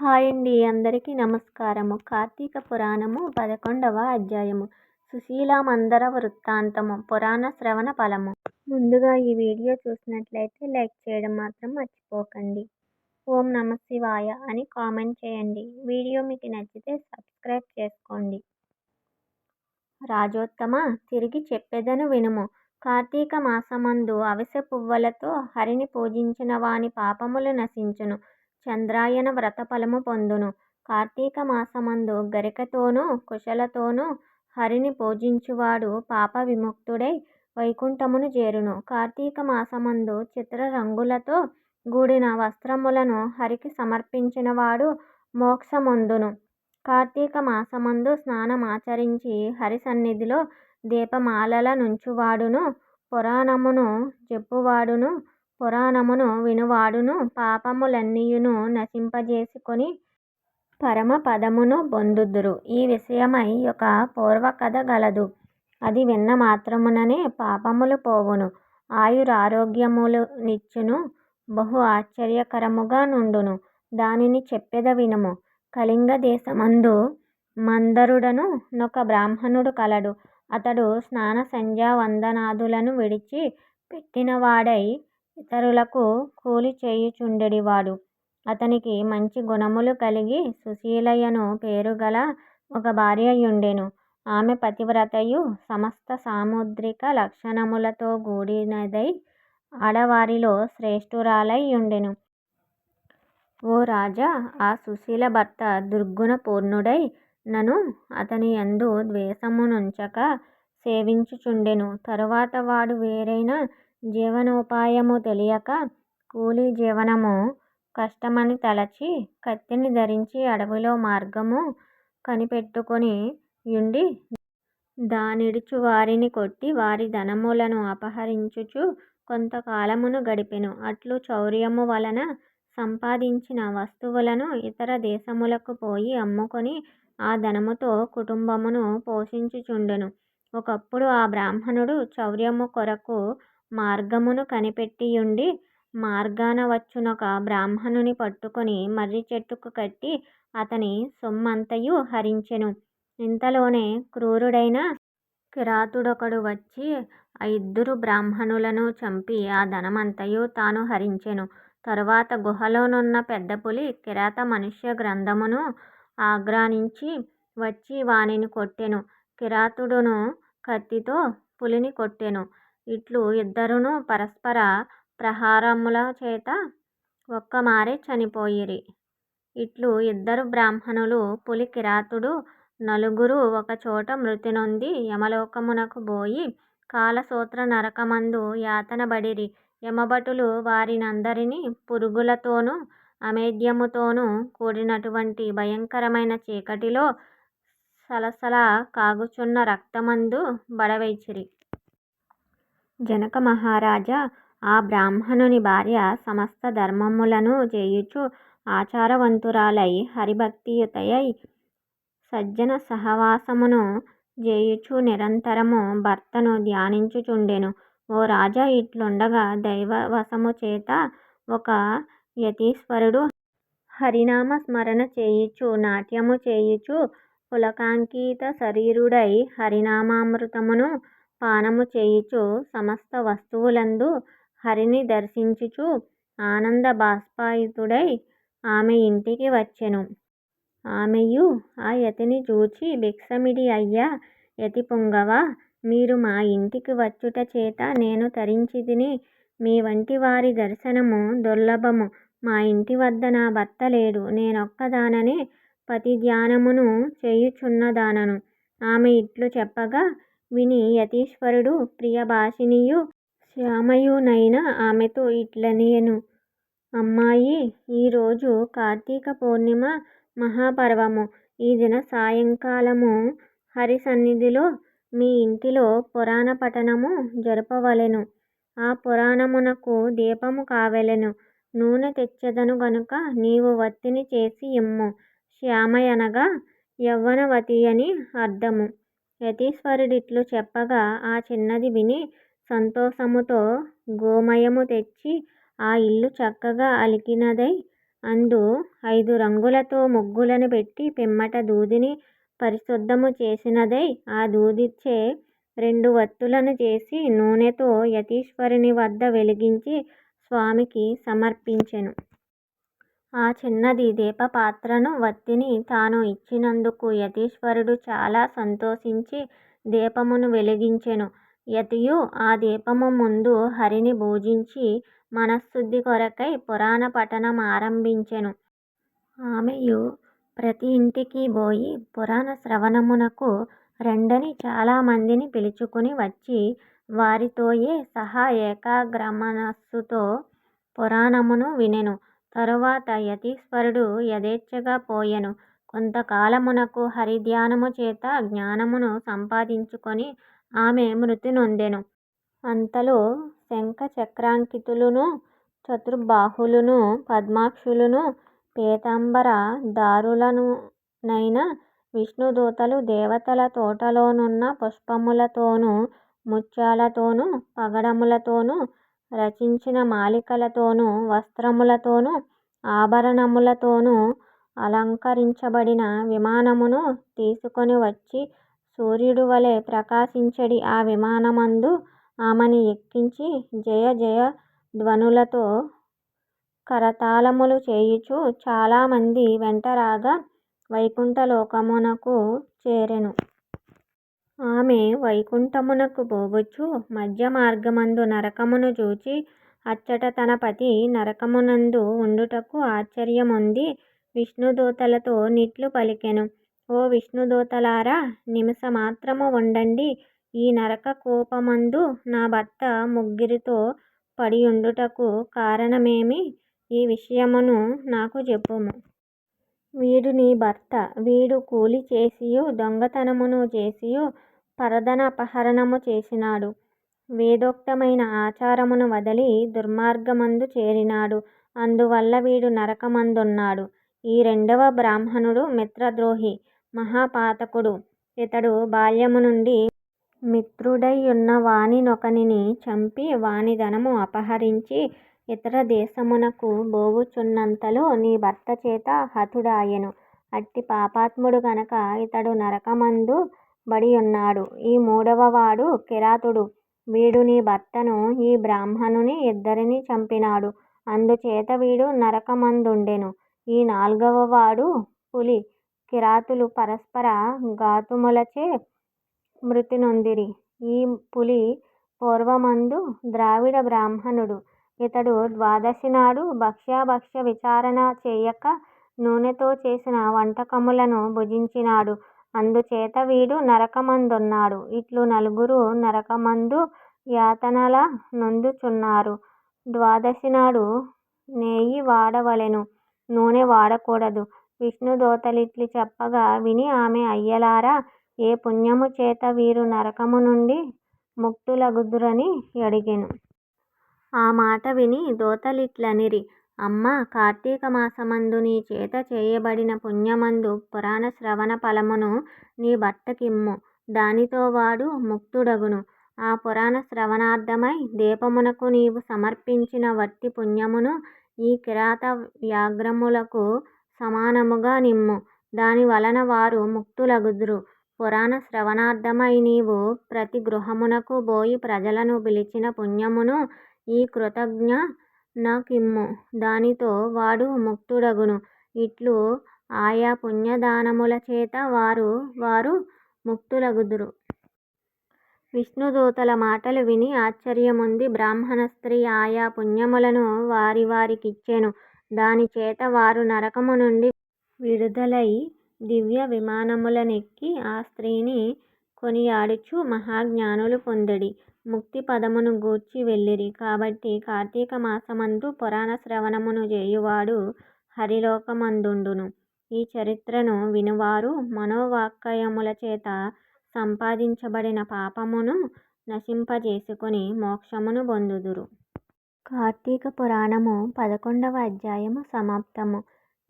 Hi అండి. అందరికీ నమస్కారము. కార్తీక పురాణము పదకొండవ అధ్యాయము. సుశీలామందర వృత్తాంతము. పురాణ శ్రవణ ఫలము. ముందుగా ఈ వీడియో చూసినట్లయితే లైక్ చేయడం మాత్రం మర్చిపోకండి. ఓం నమ శివాయ అని కామెంట్ చేయండి. వీడియో మీకు నచ్చితే సబ్స్క్రైబ్ చేసుకోండి. రాజోత్తమ తిరిగి చెప్పేదను వినుము. కార్తీక మాసమందు అవిసె పువ్వులతో హరిని పూజించిన వాని పాపములు నశించును. చంద్రాయన వ్రతఫలము పొందును. కార్తీక మాసమందు గరికతోనూ కుశలతోనూ హరిని పూజించువాడు పాప విముక్తుడై వైకుంఠమును చేరును. కార్తీక మాసమందు చిత్రరంగులతో కూడిన వస్త్రములను హరికి సమర్పించినవాడు మోక్షమొందును. కార్తీక మాసమందు స్నానమాచరించి హరి సన్నిధిలో దీపమాలల నుంచువాడును పురాణమును చెప్పువాడును పురాణమును వినువాడును. పాపములన్నీయును నశింపజేసుకొని పరమపదమును పొందుదురు ఈ విషయమై ఒక పూర్వకథ గలదు. అది విన్న మాత్రముననే పాపములు పోవును. ఆయురారోగ్యములు నిచ్చును బహు ఆశ్చర్యకరముగా నుండును. దానిని చెప్పెద వినుము. కళింగ దేశమందు మందరుడను నొక బ్రాహ్మణుడు కలడు. అతడు స్నాన సంధ్యా వందనాదులను విడిచి పెట్టినవాడై ఇతరులకు కూలి చేయుచుండెడివాడు. అతనికి మంచి గుణములు కలిగి సుశీలయను పేరుగల ఒక భార్యయుండెను. ఆమె పతివ్రతయు సమస్త సాముద్రిక లక్షణములతో కూడినదై ఆడవారిలో శ్రేష్ఠురాలై యుండెను ఓ రాజా ఆ సుశీల భర్త దుర్గుణ పూర్ణుడై నను అతని యందు ద్వేషమునుంచక సేవించుచుండెను. తరువాత వాడు వేరైన జీవనోపాయము తెలియక కూలి జీవనము కష్టమని తలచి కత్తిని ధరించి అడవిలో మార్గము కనిపెట్టుకొని యుండి దానిడుచు వారిని కొట్టి వారి ధనములను అపహరించుచు కొంతకాలమును గడిపెను. అట్లు చౌర్యము వలన సంపాదించిన వస్తువులను ఇతర దేశములకు పోయి అమ్ముకొని ఆ ధనముతో కుటుంబమును పోషించుచుండెను. ఒకప్పుడు ఆ బ్రాహ్మణుడు చౌర్యము కొరకు మార్గమును కనిపెట్టియుండి మార్గాన వచ్చునొక బ్రాహ్మణుని పట్టుకొని మర్రి చెట్టుకు కట్టి అతని సొమ్మంతయు హరించెను. ఇంతలోనే క్రూరుడైన కిరాతుడొకడు వచ్చి ఆ ఇద్దరు బ్రాహ్మణులను చంపి ఆ ధనమంతయు తాను హరించెను. తరువాత గుహలోనున్న పెద్ద పులి కిరాత మనుష్య గ్రంథమును ఆగ్రానించి వచ్చి వానిని కొట్టెను. కిరాతుడును కత్తితో పులిని కొట్టెను. ఇట్లు ఇద్దరును పరస్పర ప్రహారముల చేత ఒక్కమారే చనిపోయిరి. ఇట్లు ఇద్దరు బ్రాహ్మణులు పులి కిరాతుడు నలుగురు ఒకచోట మృతినొంది యమలోకమునకు బోయి కాలసూత్ర నరకమందు యాతనబడిరి. యమభటులు వారినందరిని పురుగులతోనూ అమేధ్యముతోనూ కూడినటువంటి భయంకరమైన చీకటిలో సలసల కాగుచున్న రక్తమందు బడవేచిరి. జనక మహారాజా ఆ బ్రాహ్మణుని భార్య సమస్త ధర్మములను చేయుచు ఆచారవంతురాలై హరిభక్తియుతయై సజ్జన సహవాసమును చేయుచు నిరంతరము భర్తను ధ్యానించుచుండెను. ఓ రాజా ఇట్లుండగా దైవవశము చేత ఒక యతీశ్వరుడు హరినామ స్మరణ చేయుచు నాట్యము చేయుచు పులకాంకిత శరీరుడై హరినామామృతమును పానము చేయుచు సమస్త వస్తువులందు హరిని దర్శించుచు ఆనంద బాష్పాయితుడై ఆమె ఇంటికి వచ్చెను. ఆమెయు ఆ యతిని చూచి భిక్షమిడి అయ్యా యతిపుంగవా మీరు మా ఇంటికి వచ్చుట చేత నేను తరించితిని మీవంటి వారి దర్శనము దుర్లభము. మా ఇంటి వద్ద నా భర్త లేడు. నేనొక్కదాననే పతిధ్యానమును చేయుచున్నదానను. ఆమె ఇట్లు చెప్పగా విని యతీశ్వరుడు ప్రియభాషిణియు శ్యామయునైన ఆమెతో ఇట్లనియను. అమ్మాయి ఈ రోజు కార్తీక పూర్ణిమ మహాపర్వము. ఈ దిన సాయంకాలము హరి సన్నిధిలో మీ ఇంటిలో పురాణ పఠనము జరుపవలెను. ఆ పురాణమునకు దీపము కావలెను. నూనె తెచ్చెదను గనుక నీవు వత్తిని చేసి ఇమ్ము. శ్యామయనగా యవ్వనవతియని అర్థము. యతీశ్వరుడిట్లు చెప్పగా ఆ చిన్నది విని సంతోషముతో గోమయము తెచ్చి ఆ ఇల్లు చక్కగా అలికినదై అందు ఐదు రంగులతో ముగ్గులను పెట్టి పిమ్మట దూదిని పరిశుద్ధము చేసినదై ఆ దూదిచ్చే రెండు వత్తులను చేసి నూనెతో యతీశ్వరుని వద్ద వెలిగించి స్వామికి సమర్పించెను. ఆ చిన్నది దీపపాత్రను వత్తిని తాను ఇచ్చినందుకు యతీశ్వరుడు చాలా సంతోషించి దీపమును వెలిగించెను. యతియు ఆ దీపము ముందు హరిని పూజించి మనశ్శుద్ధి కొరకై పురాణ పఠనమారంభించెను. ఆమెయు ప్రతి ఇంటికి బోయి పురాణ శ్రవణమునకు రెండని చాలా మందిని పిలుచుకుని వచ్చి వారితోయే సహా ఏకాగ్రమనస్సుతో పురాణమును వినెను. తరువాత యతీశ్వరుడు యథేచ్ఛగా పోయెను. కొంతకాలమునకు హరిధ్యానము చేత జ్ఞానమును సంపాదించుకొని ఆమె మృతి నొందెను. అంతలో శంఖచక్రాంకితులును చతుర్బాహులను పద్మాక్షులను పీతాంబర ధారులనునైన విష్ణుదూతలు దేవతల తోటలోనున్న పుష్పములతోనూ ముత్యాలతోనూ పగడములతోనూ రచించిన మాలికలతోనూ వస్త్రములతోనూ ఆభరణములతోనూ అలంకరించబడిన విమానమును తీసుకొని వచ్చి సూర్యుడు వలె ప్రకాశించడి ఆ విమానమందు ఆమెను ఎక్కించి జయ జయధ్వనులతో కరతాళములు చేయుచు చాలామంది వెంటరాగా వైకుంఠలోకమునకు చేరెను. ఆమె వైకుంఠమునకు పోవచ్చు. మధ్య మార్గమందు నరకమును చూచి అచ్చట తన పతి నరకమునందు ఉండుటకు ఆశ్చర్యమొంది విష్ణుదూతలతో నిట్లు పలికెను. ఓ విష్ణుదూతలారా నిమిషమాత్రము ఉండండి. ఈ నరక నరకకూపమందు నా భర్త ముగ్గురితో పడియుండుటకు కారణమేమి? ఈ విషయమును నాకు చెప్పుము. వీడు నీ భర్త. వీడు కూలి చేసియు దొంగతనమును చేసియు. పరధనాపహరణము చేసినాడు. వేదోక్తమైన ఆచారమును వదలి దుర్మార్గమందు చేరినాడు. అందువల్ల వీడు నరకమందున్నాడు. ఈ రెండవ బ్రాహ్మణుడు మిత్రద్రోహి మహాపాతకుడు. ఇతడు బాల్యము బాల్యమునుండి మిత్రుడైయున్న వానినొకనిని చంపి వాని ధనము అపహరించి ఇతర దేశమునకు బోవుచున్నంతలో నీ భర్తచేత హతుడాయెను. అట్టి పాపాత్ముడు గనక ఇతడు నరకమందు బడి ఉన్నాడు ఈ మూడవవాడు కిరాతుడు. వీడు నీ భర్తను ఈ బ్రాహ్మణుని ఇద్దరిని చంపినాడు. అందుచేత వీడు నరకమందుండెను. ఈ నాల్గవవాడు పులి. కిరాతులు పరస్పర ఘాతుములచే మృతి నొందిరి. ఈ పులి పూర్వమందు ద్రావిడ బ్రాహ్మణుడు. ఇతడు ద్వాదశి నాడు భక్ష్యాభక్ష్య విచారణ చేయక నూనెతో చేసిన వంటకములను భుజించినాడు. అందుచేత వీడు నరకమందున్నాడు. ఇట్లు నలుగురు నరకమందు యాతనల నొందుచున్నారు. ద్వాదశినాడు నేయి వాడవలెను నూనె వాడకూడదు. విష్ణుదూతలిట్లు చెప్పగా విని ఆమె అయ్యలారా ఏ పుణ్యము చేత వీరు నరకము నుండి ముక్తులగుదురని అడిగెను ఆ మాట విని దోతలిట్లనిరి అమ్మా కార్తీకమాసమందు నీ చేత చేయబడిన పుణ్యమందు పురాణ శ్రవణ ఫలమును నీ భర్తకిమ్ము. దానితో వాడు ముక్తుడగును. ఆ పురాణ శ్రవణార్థమై దీపమునకు నీవు సమర్పించిన వట్టి పుణ్యమును ఈ కిరాత వ్యాఘ్రములకు సమానముగా నిమ్ము. దాని వలన వారు ముక్తులగుదురు. పురాణ శ్రవణార్థమై నీవు ప్రతి గృహమునకు బోయి ప్రజలను పిలిచిన పుణ్యమును ఈ కృతజ్ఞ నాకిమ్ము దానితో వాడు ముక్తుడగును. ఇట్లు ఆయా పుణ్యదానముల చేత వారు వారు ముక్తులగుదురు. విష్ణుదూతల మాటలు విని ఆశ్చర్యముంది బ్రాహ్మణ స్త్రీ ఆయా పుణ్యములను వారి కిచ్చెను. దానిచేత వారు నరకము నుండి విడుదలై దివ్య విమానములనెక్కి ఆ స్త్రీని కొనియాడుచు మహాజ్ఞానులు పొందిడి ముక్తిపదమును గూర్చి వెళ్ళిరి. కాబట్టి కార్తీక మాసమందు పురాణ శ్రవణమును చేయువాడు హరిలోకమందుండును. ఈ చరిత్రను వినువారు మనోవాక్కాయములచేత సంపాదించబడిన పాపమును నశింపజేసుకొని మోక్షమును పొందుదురు. కార్తీక పురాణము పదకొండవ అధ్యాయము సమాప్తము.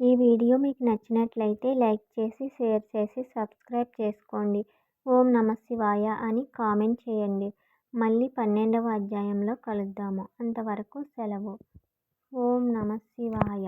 ఈ వీడియో మీకు నచ్చినట్లయితే లైక్ చేసి షేర్ చేసి సబ్స్క్రైబ్ చేసుకోండి. ఓం నమఃశివాయ అని కామెంట్ చేయండి. మళ్ళీ పన్నెండవ అధ్యాయంలో కలుద్దాము. అంతవరకు సెలవు. ఓం నమఃశివాయ